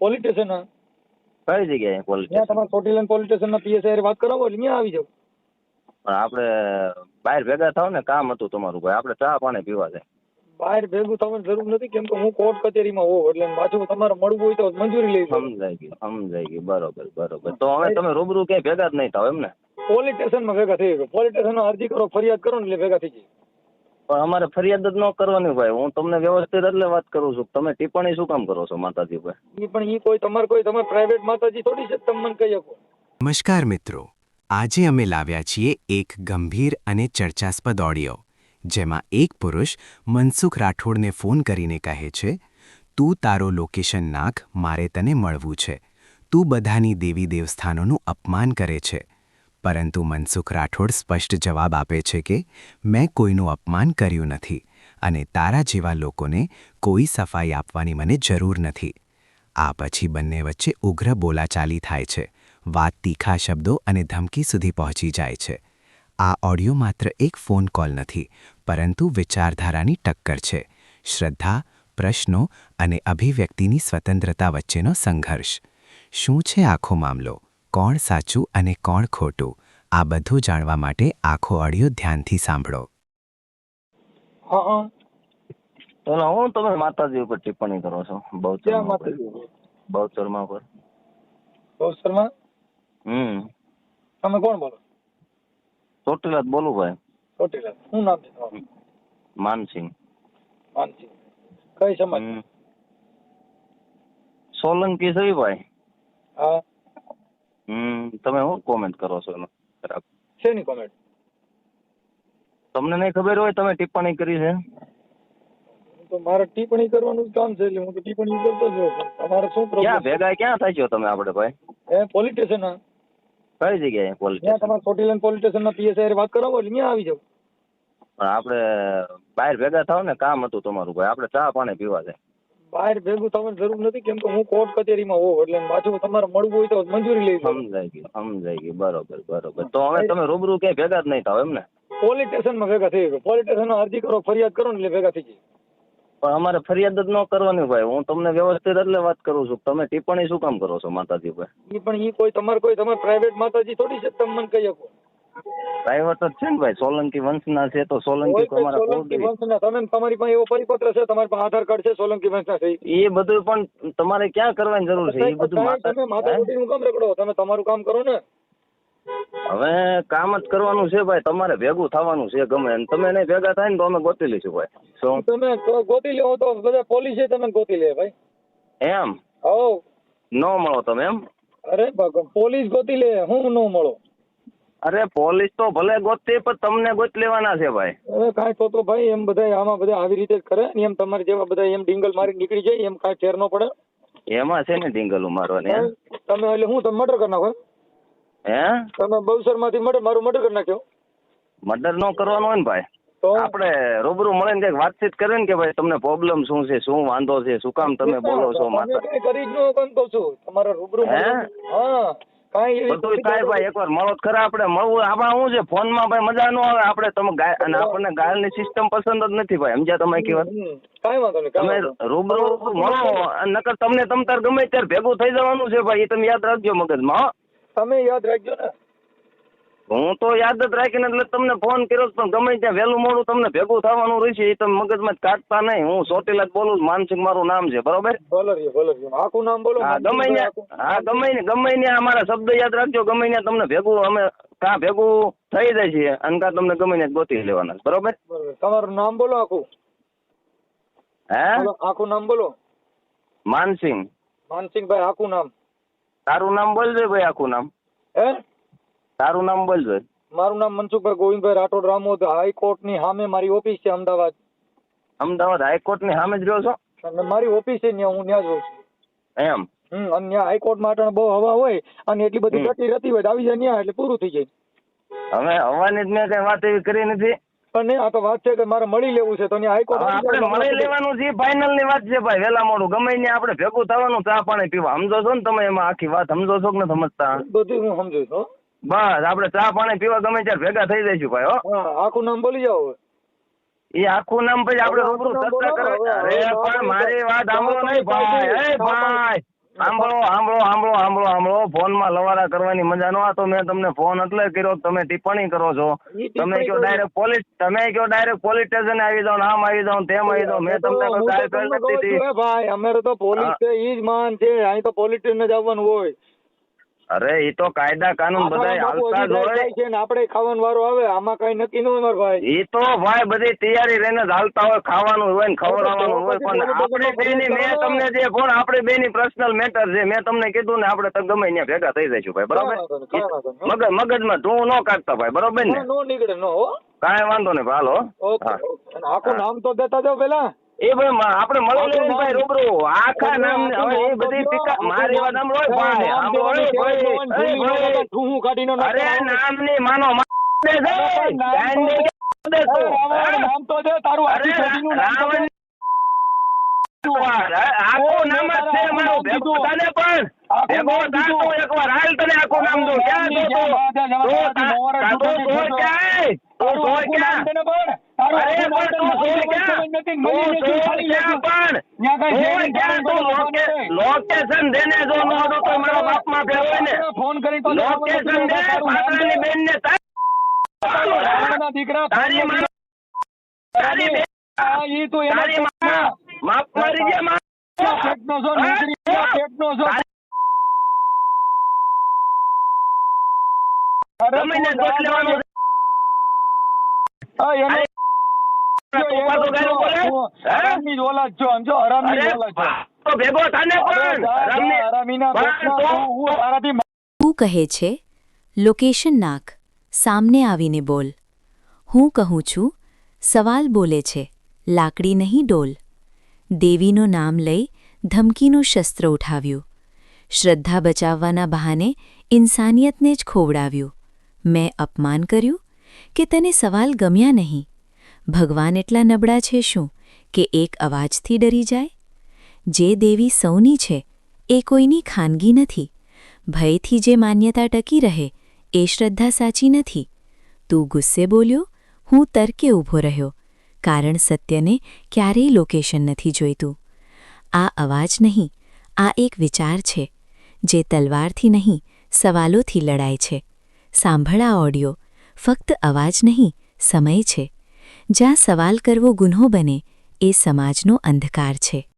Police station કઈ જગ્યાએ police station તમારે ચોટીલા પોલીસ સ્ટેશન ના પીએસઆઈ વાત કરાવો એટલે અહીંયા આવી જાવ પણ આપણે બહાર ભેગા થાવ ને કામ હતું તમારું ભાઈ આપણે ચા પાણી પીવા છે બહાર ભેગું થવાની જરૂર નથી કેમ કે હું કોર્ટ કચેરીમાં હોઉં એટલે પાછું તમારે મળવું હોય તો મંજૂરી લઈ સમજાઈ ગયું સમજાઈ ગયું. બરોબર બરોબર. તો હવે તમે રૂબરૂ ક્યાંય ભેગા જ નહીં થાવ એમ ને? પોલીસ સ્ટેશનમાં ભેગા થઈ ગયો. પોલીસ સ્ટેશનમાં અરજી કરો ફરિયાદ કરો ને એટલે ભેગા થઈ જાય પણ અમારે ફરિયાદ જ ન કરવાની ભાઈ હું તમને વ્યવસ્થિત એટલે વાત કરું છું તમે ટિપ્પણી શું કામ કરો છો માતાજી ભાઈ પણ એ કોઈ તમારે કોઈ તમારે પ્રાઇવેટ માતાજી થોડી છે તમે મને કહી શકો. નમસ્કાર મિત્રો. આજે અમે લાવ્યા છીએ એક ગંભીર અને ચર્ચાસ્પદ ઓડિયો જેમાં એક પુરુષ મનસુખ રાઠોડને ફોન કરીને કહે છે તું તારો લોકેશન નાખ મારે તને મળવું છે. તું બધાની દેવી દેવસ્થાનોનું અપમાન કરે છે. પરંતુ મનસુખ રાઠોડ સ્પષ્ટ જવાબ આપે છે કે, મેં કોઈનું અપમાન કર્યું નથી અને તારા જેવા લોકોને કોઈ સફાઈ આપવાની મને જરૂર નથી. આ પછી બંને વચ્ચે ઉગ્ર બોલાચાલી થાય છે. વાત તીખા શબ્દો અને ધમકી સુધી પહોંચી જાય છે. આ ઓડિયો માત્ર એક ફોન કોલ નથી, પરંતુ વિચારધારાની ટક્કર છે. શ્રદ્ધા, પ્રશ્નો અને અભિવ્યક્તિની સ્વતંત્રતા વચ્ચેનો સંઘર્ષ. શું છે આખો મામલો? કોણ સાચું અને કોણ ખોટું? આ બધું જાણવા માટે આખો ઓડિયો ધ્યાનથી સાંભળો. હા હા. હું તમે માતાજી ઉપર ટિપ્પણી કરો છો? બહુચરમાં શર્મા બહુચરમાં પર બહુ શર્મા હમ. તમે કોણ બોલો? ચોટીલા બોલું ભાઈ ચોટીલા શું નામ છે તમારું? માનસિંહ. માનસિંહ. કઈ સમાજ? સોલંકી છે ભાઈ. હા. હમ તમે શું કોમેન્ટ કરો છો એનો ખરાબ. શેની કોમેન્ટ તમને નહીં ખબર હોય તમે ટિપ્પણી કરી છે. તો મારે ટિપ્પણી કરવાનું કામ છે એટલે હું તો ટિપ્પણી કરતો જ હોઉં. છું. તમારે શું ક્યાં પ્રોબ્લેમ ભેગા ક્યાં થાય છો તમે આપણે ભાઈ? એ પોલીસ સ્ટેશન કઈ જગ્યાએ પોલીસ સ્ટેશન તમારે ચોટીલા પોલીસ સ્ટેશન ના પીએસઆઈ વાત કરાવો એટલે ત્યાં આવી જાવ પણ આપણે બહાર ભેગા થાવ ને કામ હતું તમારું ભાઈ. આપણે ચા પાણી પીવા છે. બહાર ભેગું થવાની જરૂર નથી કેમ કે હું કોર્ટ કચેરીમાં હોઉં એટલે પાછું તમારે મળવું હોય તો મંજૂરી લઈ સમજાઈ ગયું સમજાઈ ગયું બરોબર બરોબર. તો હવે તમે રૂબરૂ ક્યાંય ભેગા જ નહીં થાવ એમ ને? પોલીસ સ્ટેશનમાં ભેગા થઈ ગયો. પોલીસ સ્ટેશનમાં અરજી કરો ફરિયાદ કરો ને એટલે ભેગા થઈ જાય પણ અમારે ફરિયાદ જ ન કરવાની ભાઈ હું તમને વ્યવસ્થિત એટલે વાત કરું છું. તમે ટિપ્પણી શું કામ કરો છો માતાજી ભાઈ પણ ઈ કોઈ તમારે કોઈ તમારે પ્રાઇવેટ માતાજી થોડી છે તમે મને કહી શકો. પ્રાઇવેટ તો છે ને ભાઈ સોલંકી વંશના છે તો સોલંકી તમારા સોલંકી વંશના. તમે તમારી પાસે એવો પરિપત્ર છે તમારી પાસે આધાર કાર્ડ છે સોલંકી વંશના છે એ બધું પણ તમારે ક્યાં કરવાની જરૂર છે? એ બધું તમે માતા માતા કામ રખડો. તમે તમારું કામ કરો ને. હવે કામ જ કરવાનું છે ભાઈ તમારે ભેગું થવાનું છે ગમે. તમે નહીં ભેગા થાય ને તો અમે ગોતી લઈશું ભાઈ. શું? તમે ગોતી લો તો બધા પોલીસે તમે ગોતી લે ભાઈ. એમ? હો ન મળો તમે એમ? અરે પોલીસ ગોતી લે હું ન મળો? અરે પોલીસ તો ભલે ગોતતી પણ તમને ગોત લેવાના છે ભાઈ. અરે કાંઈ તો તો ભાઈ એમ બધા આમાં બધા આવી રીતે જ કરે ને એમ તમારે જેવા બધા એમ ડિંગલ મારી નીકળી જાય એમ કાંઈ ફેર ન પડે. એમાં છે ને ડિંગલ મારવાની તમે એટલે હું તમે મર્ડર કરી નાખો હે? તમે બહુસરમાંથી મર્ડર મારું મર્ડર કરી નાખ્યો. મર્ડર નો કરવાનો હોય ને ભાઈ. તો? આપણે રૂબરૂ મળીને ને વાતચીત કરીએ ને કે ભાઈ તમને પ્રોબ્લેમ શું છે શું વાંધો છે શું કામ તમે બોલો છો માતા? કરી જ કહું કહું છું. તમારા રૂબરૂ હે? કાંઈ ભાઈ એકવાર મળો ખરા આપણે. મળવું આમાં શું છે? ફોનમાં ભાઈ મજા ન આવે. આપણે તમે અને આપણને ગાયલની સિસ્ટમ પસંદ જ નથી ભાઈ. સમજ્યા તમે કેવા કાંઈ વાંધો નહીં તમે. રૂબરૂ મળો. અને નકર તમને તમ તાર ગમે ત્યારે ભેગું થઈ જવાનું છે ભાઈ. એ તમે યાદ રાખજો મગજમાં માં તમે યાદ રાખજો ને. હું તો યાદ જ રાખીને એટલે તમને ફોન કર્યો પણ ગમે ત્યાં વહેલું મોડું તમને ભેગું થવાનું રહેશે એ તમે મગજમાં કાઢતા નહીં. હું ચોટીલા જ બોલું. માનસિંહ મારું નામ છે બરોબર? આખું નામ બોલો હા ગમે હા ગમે ને ગમે ને અમારા શબ્દ યાદ રાખજો ગમે ને તમને ભેગું અમે કાં ભેગું થઈ જાય છે અને કાં તમને ગમે ને ગોતી લેવાના બરોબર? બરોબર. તમારું નામ બોલો આખું. હે? આખું નામ બોલો. માનસિંહ. માનસિંહભાઈ આખું નામ. તારું નામ બોલજો ભાઈ આખું નામ. હે? તારું નામ બોલજો મારું નામ મનસુખભાઈ ગોવિંદભાઈ રાઠોડ રામોદ હાઈકોર્ટની સામે મારી ઓફિસ છે અમદાવાદ. અમદાવાદ હાઈકોર્ટની સામે જ રહ્યો છો? અને મારી ઓફિસ છે ત્યાં હું ત્યાં જ રહું છું. એમ? હમ અને ત્યાં હાઈકોર્ટ માટે બહુ હવા હોય અને એટલી બધી. ગતિ રહેતી હોય આવી જાય ત્યાં એટલે પૂરું થઈ જાય. હવે હવાની જ મેં કઈ વાત એવી કરી નથી. પણ આ તો વાત છે કે મારે મળી લેવું છે તો હાઈકોર્ટ આપણે મળી લેવાનું છે ફાઇનલની વાત છે ભાઈ વેલા મોડું. ગમે ને આપણે ભેગું થવાનું ચા પાણી પીવા. સમજો છો ને તમે એમાં આખી વાત સમજો છો કે ન સમજતા? બધું હું સમજુ છું. બસ આપણે ચા પાણી પીવા ગમે ત્યારે ભેગા થઈ જઈશું ભાઈ હો. આખું નામ બોલી જાઓ એ આખું નામ પછી આપણે રૂબરૂ ચર્ચા કરવા અરે પણ મારી વાત સાંભળો નહીં ભાઈ. એ ભાઈ સાંભળો સાંભળો સાંભળો સાંભળો સાંભળો. ફોનમાં લવારા કરવાની મજા ન તો મેં તમને ફોન એટલે કર્યો તમે ટિપ્પણી કરો છો. તમે કયો. ડાયરેક્ટ પોલીસ તમે કયો ડાયરેક્ટ પોલીસ સ્ટેશન આવી જાઓ આમ આવી ને તેમ આવી જાઓ. મેં તમને હું કોઈ તો કરી નથી ભાઈ અમારે તો પોલીસ છે ઈ જ માન છે. અહીં તો પોલિટિશિયન જ આવવાનું હોય. અરે એ તો કાયદા કાનૂન બધા હાલતા જ હોય. છે ને આપણે ખાવાનો વારો આવે આમાં કઈ નક્કી ન હોય ભાઈ. એ તો ભાઈ બધી તૈયારી રહીને જ હાલતા હોય ખાવાનું હોય ને ખવડાવવાનું હોય પણ આપણે બેની મેં તમને જે ફોન આપણે બેની પર્સનલ મેટર છે મેં તમને કીધું ને આપણે તો ગમે ત્યાં ભેગા થઈ જઈશું ભાઈ બરોબર. મગજ મગજમાં તું ન કાઢતા ભાઈ બરોબર ને? નો નીકળે નો કાંઈ વાંધો નહીં ભાઈ, હાલો. ઓકે. આખું નામ તો દેતા જાવ પેલા એ ભાઈ આપણે મળી આખું લઈએ ને ભાઈ રૂબરૂ. આખા નામ હવે એ બધી ટીકા આખું મારી વાત નામ- સાંભળો ભાઈ સાંભળો ભાઈ, ન ઠૂંહું કાઢીને ન અરે નામ નામની માનો દે તો દે. નામ તો દે તારું આખી છબીનું નામ તો આખું નામ જ છે મારું. નામ તને પણ. ભેગો એકવાર હાલ તને આખું નામ દઉં. ક્યાં તો તું? તું તા- તા- તું ક્યાં? ને તું ને. તું ક્યાં? લેતું. પણ? ત્યાં કઈ સોય શેરિંગ ક્યાં? કરવાનું તું તો લોકે- નથી. લોકેશન દેને જો ન હતો તો મારા બાપમાં ફેર હોય ને ફોન કરી તો લોકેશન દે તારું નામ દે. પાટણની બેનને તારી રાવણના દીકરા તારી ફોનમાં તારી બેન આ ઈ તું એના તારી માં માફ મારી જે માં પેટનો છો નોકરી પેટનો છો અરે ગમે ને તું ગોત લેવાનું હા, તું ઓલાદ છો સમજો ઓલાદ છો. તો ભેગો થાને પણ. હરામીના તારાથી તું કહે છે લોકેશન નાખ સામને આવીને બોલ. હું કહું છું સવાલ બોલે છે લાકડી નહીં ડોલ. દેવીનું નામ લઈ ધમકીનું શસ્ત્ર ઉઠાવ્યું. શ્રદ્ધા બચાવવાના બહાને ઇન્સાનિયતને જ ખોવડાવ્યું. મેં અપમાન કર્યું કે તને સવાલ ગમ્યા નહીં? ભગવાન એટલા નબળા છે શું કે એક અવાજથી ડરી જાય? જે દેવી સૌની છે, એ કોઈની ખાનગી નથી. ભયથી જે માન્યતા ટકી રહે, એ શ્રદ્ધા સાચી નથી. તું ગુસ્સે બોલ્યો, હું તર્કે ઊભો રહ્યો, કારણ સત્યને ક્યારેય લોકેશન નથી જોઈતું. આ અવાજ નહીં, આ એક વિચાર છે, જે તલવારથી નહીં, સવાલોથી લડાય છે. સાંભળા ઓડિયો, ફક્ત અવાજ નહીં, સમય છે. જ્યાં સવાલ કરવો ગુન્હો બને એ સમાજનો અંધકાર છે.